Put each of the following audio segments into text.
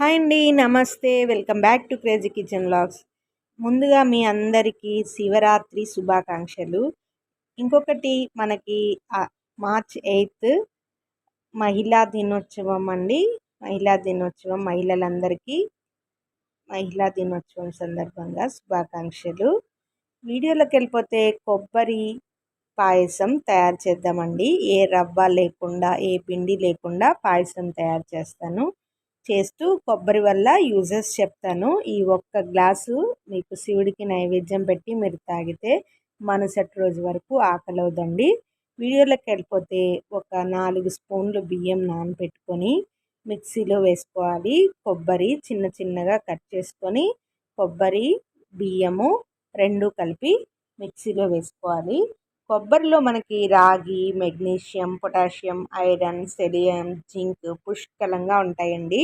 Hi అండి నమస్తే. Welcome back to Crazy Kitchen Logs ముందుగా మీ అందరికీ శివరాత్రి శుభాకాంక్షలు. ఇంకొకటి మనకి మార్చ్ ఎయిత్ మహిళా దినోత్సవం అండి. మహిళా దినోత్సవం మహిళలందరికీ మహిళా దినోత్సవం సందర్భంగా శుభాకాంక్షలు. వీడియోలోకి వెళ్ళిపోతే కొబ్బరి పాయసం తయారు చేద్దామండి. ఏ రవ్వ లేకుండా ఏ పిండి లేకుండా పాయసం తయారు చేస్తాను. చేస్తూ కొబ్బరి వల్ల యూజెస్ చెప్తాను. ఈ ఒక్క గ్లాసు మీకు శివుడికి నైవేద్యం పెట్టి మీరు తాగితే మనసటి రోజు వరకు ఆకలవుదండి. వీడియోలోకి వెళ్ళిపోతే ఒక నాలుగు స్పూన్లు బియ్యం నానబెట్టుకొని మిక్సీలో వేసుకోవాలి. కొబ్బరి చిన్న చిన్నగా కట్ చేసుకొని కొబ్బరి బియ్యము రెండు కలిపి మిక్సీలో వేసుకోవాలి. కొబ్బరిలో మనకి రాగి magnesium potassium iron selenium zinc పుష్కలంగా ఉంటాయండి.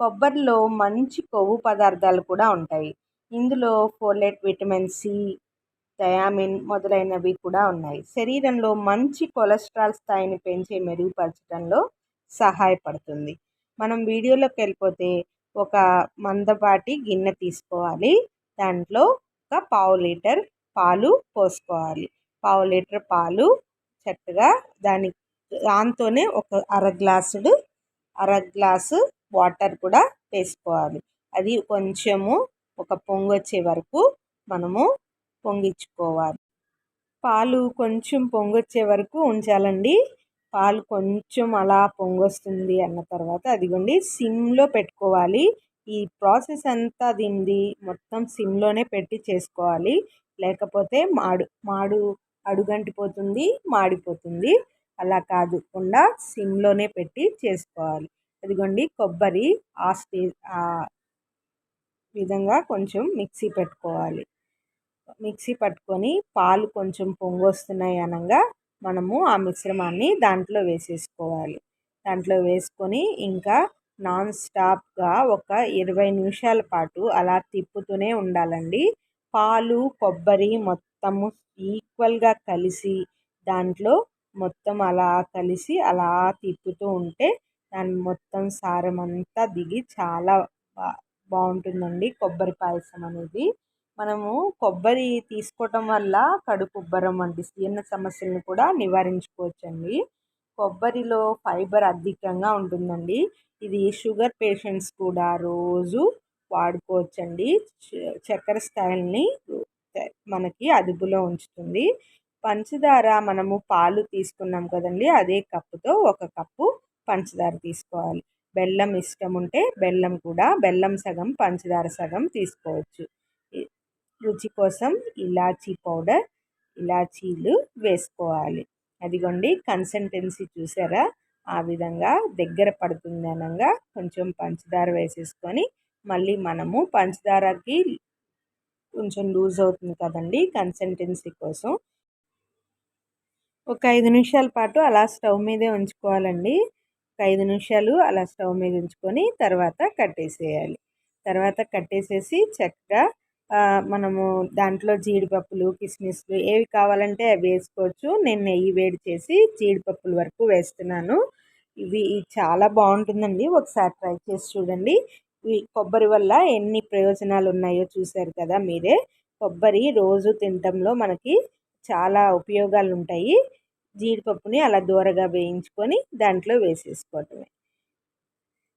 కొబ్బరిలో మంచి కొవ్వు పదార్థాలు కూడా ఉంటాయి. ఇందులో ఫోలేట్ విటమిన్ సి థయామిన్ మొదలైనవి కూడా ఉన్నాయి. శరీరంలో మంచి కొలెస్ట్రాల్ స్థాయిని పెంచే మెరుగుపరచడంలో సహాయపడుతుంది. మనం వీడియోలోకి వెళ్ళిపోతే ఒక మందపాటి గిన్నె తీసుకోవాలి. దాంట్లో ఒక పావు లీటర్ పాలు పోసుకోవాలి. పావు లీటర్ పాలు చక్కగా దాని దాంతోనే ఒక అర గ్లాసుడు అర గ్లాసు వాటర్ కూడా వేసుకోవాలి. అది కొంచెము ఒక పొంగు వచ్చే వరకు మనము పొంగించుకోవాలి. పాలు కొంచెం పొంగొచ్చే వరకు ఉంచాలండి. పాలు కొంచెం అలా పొంగొస్తుంది అన్న తర్వాత అదిగోండి సిమ్లో పెట్టుకోవాలి. ఈ ప్రాసెస్ అంతా దీనిది మొత్తం సిమ్లోనే పెట్టి చేసుకోవాలి. లేకపోతే మాడు మాడు అడుగంటిపోతుంది మాడిపోతుంది. అలా కాదుకుండా సిమ్లోనే పెట్టి చేసుకోవాలి. అదిగోండి కొబ్బరి ఆ స్టే ఆ విధంగా కొంచెం మిక్సీ పెట్టుకోవాలి. మిక్సీ పట్టుకొని పాలు కొంచెం పొంగొస్తున్నాయి అనగా మనము ఆ మిశ్రమాన్ని దాంట్లో వేసేసుకోవాలి. దాంట్లో వేసుకొని ఇంకా నాన్ స్టాప్గా ఒక ఇరవై నిమిషాల పాటు అలా తిప్పుతూనే ఉండాలండి. పాలు కొబ్బరి మొత్తము ఈక్వల్గా కలిసి దాంట్లో మొత్తం అలా కలిసి అలా తిప్పుతూ ఉంటే దాని మొత్తం సారం అంతా దిగి చాలా బా బాగుంటుందండి కొబ్బరి పాయసం అనేది. మనము కొబ్బరి తీసుకోవటం వల్ల కడుపు ఉబ్బరం వంటి జీర్ణ సమస్యలను కూడా నివారించుకోవచ్చండి. కొబ్బరిలో ఫైబర్ అధికంగా ఉంటుందండి. ఇది షుగర్ పేషెంట్స్ కూడా రోజు వాడుకోవచ్చండి. చక్కెర స్థాయిల్ని మనకి అదుపులో ఉంచుతుంది. పంచదార మనము పాలు తీసుకున్నాం కదండి అదే కప్పుతో ఒక కప్పు పంచదార తీసుకోవాలి. బెల్లం ఇష్టం ఉంటే బెల్లం కూడా బెల్లం సగం పంచదార సగం తీసుకోవచ్చు. రుచి కోసం ఇలాచీ పౌడర్ ఇలాచీలు వేసుకోవాలి. అదిగోండి కన్సిస్టెన్సీ చూసారా? ఆ విధంగా దగ్గర పడుతుంది అనగా కొంచెం పంచదార వేసేసుకొని మళ్ళీ మనము పంచదారకి కొంచెం లూజ్ అవుతుంది కదండి కన్సిస్టెన్సీ కోసం. ఒక ఐదు నిమిషాల పాటు అలా స్టవ్ మీదే ఉంచుకోవాలండి. ఒక ఐదు నిమిషాలు అలా స్టవ్ మీద ఉంచుకొని తర్వాత కట్టేసేయాలి. తర్వాత కట్టేసేసి చక్కగా మనము దాంట్లో జీడిపప్పులు కిస్మిస్లు ఏవి కావాలంటే అవి వేసుకోవచ్చు. నేను నెయ్యి వేడి చేసి జీడిపప్పుల వరకు వేస్తున్నాను. ఇవి చాలా బాగుంటుందండి. ఒకసారి ట్రై చేసి చూడండి. ఈ కొబ్బరి వల్ల ఎన్ని ప్రయోజనాలు ఉన్నాయో చూశారు కదా మీరే. కొబ్బరి రోజు తినటంలో మనకి చాలా ఉపయోగాలు ఉంటాయి జీడిపప్పుని అలా దూరగా వేయించుకొని దాంట్లో వేసేసుకోవటమే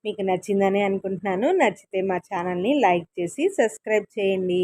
మీకు నచ్చిందని అనుకుంటున్నాను. నచ్చితే మా ఛానల్ని లైక్ చేసి సబ్స్క్రైబ్ చేయండి.